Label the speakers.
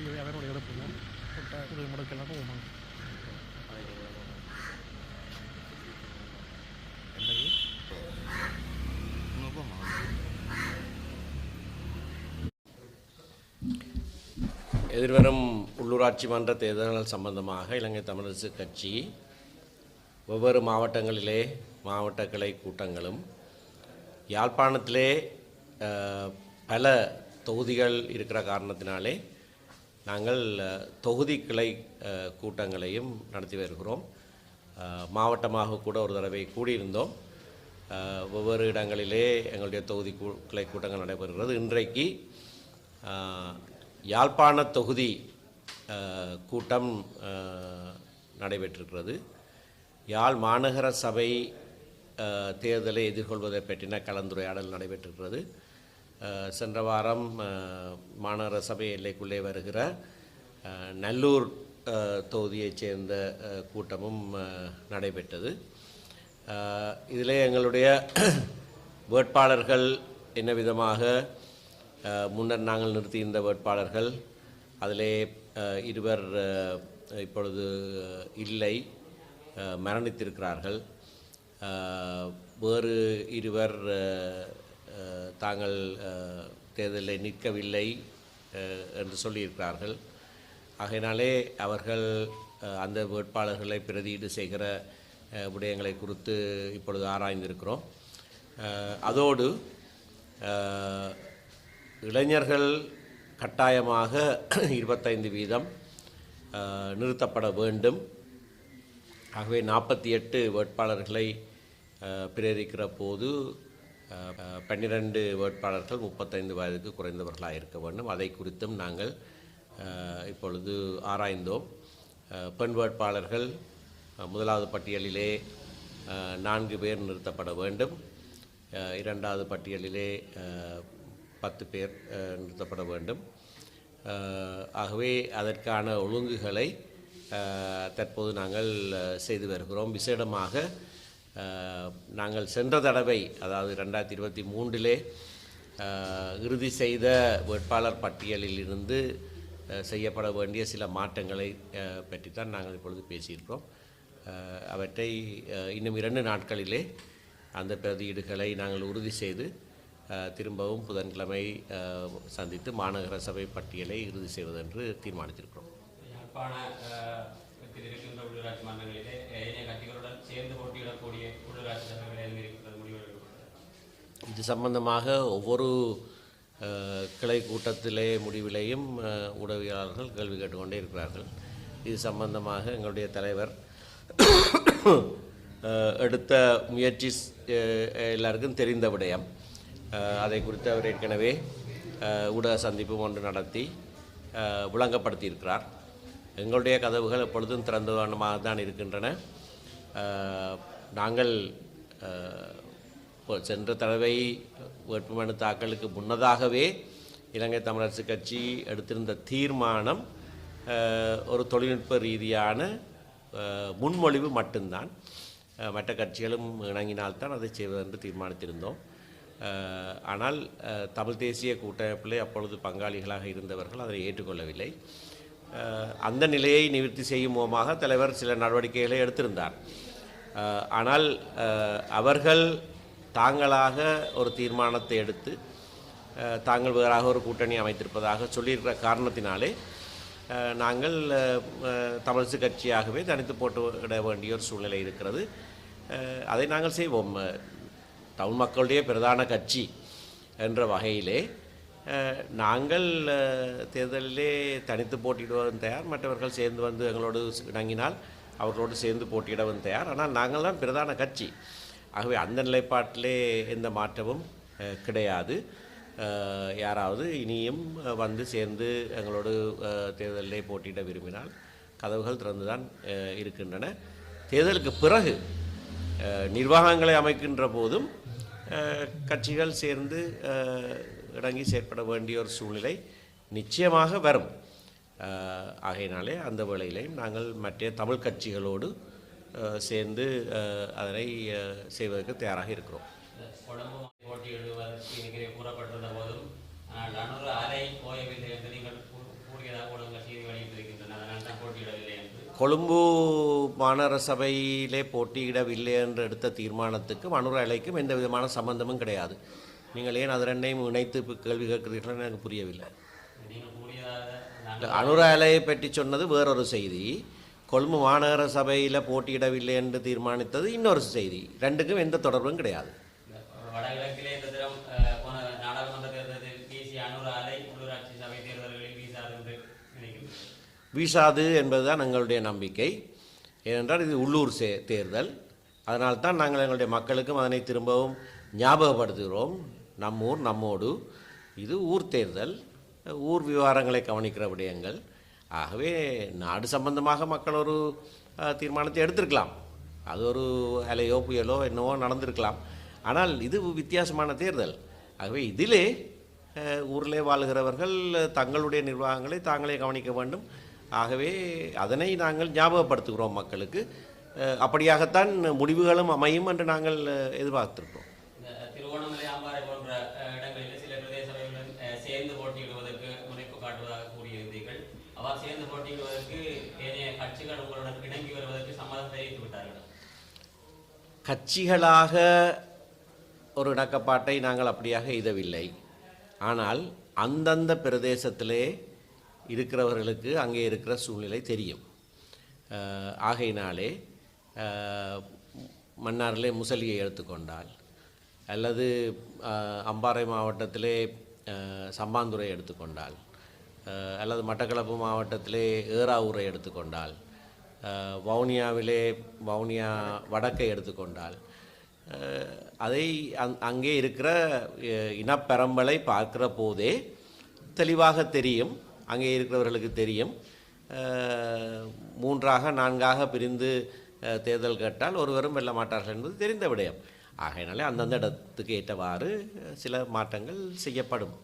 Speaker 1: செய்யவே அதனுடைய எடுப்பு தான் ஒரு முடக்கெல்லாம் போவாங்க
Speaker 2: எதிர்வரும் உள்ளூராட்சி மன்ற தேர்தல்கள் சம்பந்தமாக இலங்கை தமிழரசு கட்சி ஒவ்வொரு மாவட்டங்களிலே மாவட்ட கிளை கூட்டங்களும் யாழ்ப்பாணத்திலே பல தொகுதிகள் இருக்கிற காரணத்தினாலே நாங்கள் தொகுதி கிளை கூட்டங்களையும் நடத்தி வருகிறோம். மாவட்டமாக கூட ஒரு தடவை கூடியிருந்தோம். ஒவ்வொரு இடங்களிலே எங்களுடைய தொகுதி கூ- கிளை கூட்டங்கள் நடைபெறுகிறது. இன்றைக்கு யாழ்ப்பாண தொகுதி கூட்டம் நடைபெற்றிருக்கிறது. யாழ் மாநகர சபை தேர்தலை எதிர்கொள்வதை பற்றின கலந்துரையாடல் நடைபெற்றிருக்கிறது. சென்ற வாரம் மாநகர சபை எல்லைக்குள்ளே வருகிற நல்லூர் தொகுதியைச் சேர்ந்த கூட்டமும் நடைபெற்றது. இதில் எங்களுடைய வேட்பாளர்கள் என்ன விதமாக முன்னர் நாங்கள் நிறுத்தியிருந்த வேட்பாளர்கள் அதிலே இருவர் இப்பொழுது இல்லை மரணித்திருக்கிறார்கள். வேறு இருவர் தாங்கள் தேர்தலில் நிற்கவில்லை என்று சொல்லியிருக்கிறார்கள். ஆகையினாலே அவர்கள் அந்த வேட்பாளர்களை பிரதியீடு செய்கிற விடயங்களை குறித்து இப்பொழுது ஆராய்ந்திருக்கிறோம். அதோடு இளைஞர்கள் கட்டாயமாக இருபத்தைந்து வீதம் நிறுத்தப்பட வேண்டும். ஆகவே நாற்பத்தி எட்டு வேட்பாளர்களை பிரேரிக்கிற போது பன்னிரண்டு வேட்பாளர்கள் முப்பத்தைந்து வயதுக்கு குறைந்தவர்களாக இருக்க வேண்டும். அதை குறித்தும் நாங்கள் இப்பொழுது ஆராய்ந்தோம். பெண் வேட்பாளர்கள் முதலாவது பட்டியலிலே நான்கு பேர் நிறுத்தப்பட வேண்டும். இரண்டாவது பட்டியலிலே பத்து பேர் நிறுத்தப்பட வேண்டும். ஆகவே அதற்கான ஒழுங்குகளை தற்போது நாங்கள் செய்து வருகிறோம். விசேடமாக நாங்கள் சென்ற தடவை அதாவது ரெண்டாயிரத்தி இருபத்தி மூன்றிலே இறுதி செய்த வேட்பாளர் பட்டியலில் இருந்து செய்யப்பட வேண்டிய சில மாற்றங்களை பற்றி பற்றித்தான் நாங்கள் இப்பொழுது பேசியிருக்கிறோம். அவற்றை இன்னும் இரண்டு நாட்களிலே அந்த பிரதியீடுகளை நாங்கள் உறுதி செய்து திரும்பவும் புதன்கிழமை சந்தித்து மாநகர சபை பட்டியலை இறுதி செய்வதென்று தீர்மானித்திருக்கிறோம். இது சம்பந்தமாக ஒவ்வொரு கிளை கூட்டத்திலே முடிவிலையும் உதவியாளர்கள் கேள்வி கேட்டுக்கொண்டே இருக்கிறார்கள். இது சம்பந்தமாக எங்களுடைய தலைவர் எடுத்த முயற்சி எல்லாருக்கும் தெரிந்த விடயம். அதை குறித்து அவர் ஏற்கனவே ஊடக சந்திப்பு ஒன்று நடத்தி விளங்கப்படுத்தியிருக்கிறார். எங்களுடைய கதவுகள் எப்பொழுதும் திறந்தவனமாக தான் இருக்கின்றன. நாங்கள் சென்ற தடவை வேட்புமனு தாக்கலுக்கு முன்னதாகவே இலங்கை தமிழரசு கட்சி எடுத்திருந்த தீர்மானம் ஒரு தொழில்நுட்ப ரீதியான முன்மொழிவு மட்டும்தான். மற்ற கட்சிகளும் இணங்கினால்தான் அதை செய்வதென்று தீர்மானித்திருந்தோம். ஆனால் தமிழ் தேசிய கூட்டமைப்பில் அப்பொழுது பங்காளிகளாக இருந்தவர்கள் அதை ஏற்றுக்கொள்ளவில்லை. அந்த நிலையை நிவர்த்தி செய்யும் மூலமாக தலைவர் சில நடவடிக்கைகளை எடுத்திருந்தார். ஆனால் அவர்கள் தாங்களாக ஒரு தீர்மானத்தை எடுத்து தாங்கள் வேறாக ஒரு கூட்டணி அமைத்திருப்பதாக சொல்லியிருக்கிற காரணத்தினாலே நாங்கள் அஹ், தமிழரசு கட்சியாகவே தனித்து போட்டுவிட வேண்டிய ஒரு சூழ்நிலை இருக்கிறது. அதை நாங்கள் செய்வோம். தமிழ் மக்களுடைய பிரதான கட்சி என்ற வகையிலே நாங்கள் தேர்தலிலே தனித்து போட்டியிடுவதும் தயார். மற்றவர்கள் சேர்ந்து வந்து எங்களோடு இணங்கினால் அவர்களோடு சேர்ந்து போட்டியிடவும் தயார். ஆனால் நாங்கள் தான் பிரதான கட்சி. ஆகவே அந்த நிலைப்பாட்டிலே எந்த மாற்றமும் கிடையாது. யாராவது இனியும் வந்து சேர்ந்து எங்களோடு தேர்தலிலே போட்டியிட விரும்பினால் கதவுகள் திறந்துதான் இருக்கின்றன. தேர்தலுக்கு பிறகு நிர்வாகங்களை அமைக்கின்ற போதும் கட்சிகள் சேர்ந்து இடங்கி செயற்பட வேண்டிய ஒரு சூழ்நிலை நிச்சயமாக வரும். ஆகையினாலே அந்த வேளையிலையும் நாங்கள் மற்ற தமிழ் கட்சிகளோடு சேர்ந்து அதனை செய்வதற்கு தயாராக இருக்கிறோம்.
Speaker 3: கொழும்பு
Speaker 2: மாநகர சபையிலே போட்டியிடவில்லை என்று. எடுத்த தீர்மானத்துக்கு மனுராலைக்கும் எந்த விதமான சம்பந்தமும் கிடையாது. நீங்கள் ஏன் அது ரெண்டையும் இணைத்து கேள்வி கேட்கிறீர்கள்னு எனக்கு புரியவில்லை
Speaker 3: நீங்கள் கூறியதாக நான்
Speaker 2: இல்ல, அனுராலையை பற்றி சொன்னது வேறொரு செய்தி. கொழும்பு மாநகர சபையில் போட்டியிடவில்லை என்று தீர்மானித்தது இன்னொரு செய்தி. ரெண்டுக்கும் எந்த தொடர்பும் கிடையாது.
Speaker 3: வீசாது
Speaker 2: என்பதுதான் எங்களுடைய நம்பிக்கை. ஏனென்றால் இது உள்ளூர் சே தேர்தல். அதனால்தான் நாங்கள் எங்களுடைய மக்களுக்கும் அதனை திரும்பவும் ஞாபகப்படுத்துகிறோம். நம் ஊர் நம்மோடு. இது ஊர் தேர்தல். ஊர் விவகாரங்களை கவனிக்கிற விடயங்கள். ஆகவே நாடு சம்பந்தமாக மக்கள் ஒரு தீர்மானத்தை எடுத்திருக்கலாம். அது ஒரு அலையோ புயலோ என்னவோ நடந்திருக்கலாம். ஆனால் இது வித்தியாசமான தேர்தல். ஆகவே இதிலே ஊரிலே வாழ்கிறவர்கள் தங்களுடைய நிர்வாகங்களை தாங்களே கவனிக்க வேண்டும். ஆகவே அதனை நாங்கள் ஞாபகப்படுத்துகிறோம் மக்களுக்கு. அப்படியாகத்தான் முடிவுகளும் அமையும் என்று நாங்கள் அஹ், எதிர்பார்த்திருக்கிறோம்.
Speaker 3: ஏனைய கட்சிகள் உங்களுடன் இணங்கி வருவதற்கு சம்மதம் தெரிவித்து விட்டார்கள்.
Speaker 2: கட்சிகளாக ஒரு இணக்கப்பாட்டை நாங்கள் அப்படியாக எய்தவில்லை. ஆனால் அந்தந்த பிரதேசத்திலே இருக்கிறவர்களுக்கு அங்கே இருக்கிற சூழ்நிலை தெரியும். ஆகையினாலே மன்னாரிலே முசலியை எடுத்துக்கொண்டால் அல்லது அம்பாறை மாவட்டத்திலே சம்பாந்துரை சம்பாந்துறை எடுத்துக்கொண்டால் அல்லது மட்டக்களப்பு மாவட்டத்திலே ஏறாவூரை எடுத்துக்கொண்டால் வவுனியாவிலே வவுனியா வடக்கை எடுத்துக்கொண்டால் அதை அங் அங்கே இருக்கிற இனப்பெரம்பலை பார்க்கிற போதே தெளிவாக தெரியும் அங்கே இருக்கிறவர்களுக்கு தெரியும். மூன்றாக நான்காக பிரிந்து தேர்தல் கேட்டால் ஒருவரும் வெல்ல மாட்டார்கள் என்பது தெரிந்த விடயம். ஆகையினாலே அந்தந்த இடத்துக்கு ஏற்றவாறு சில மாற்றங்கள் செய்யப்படும்.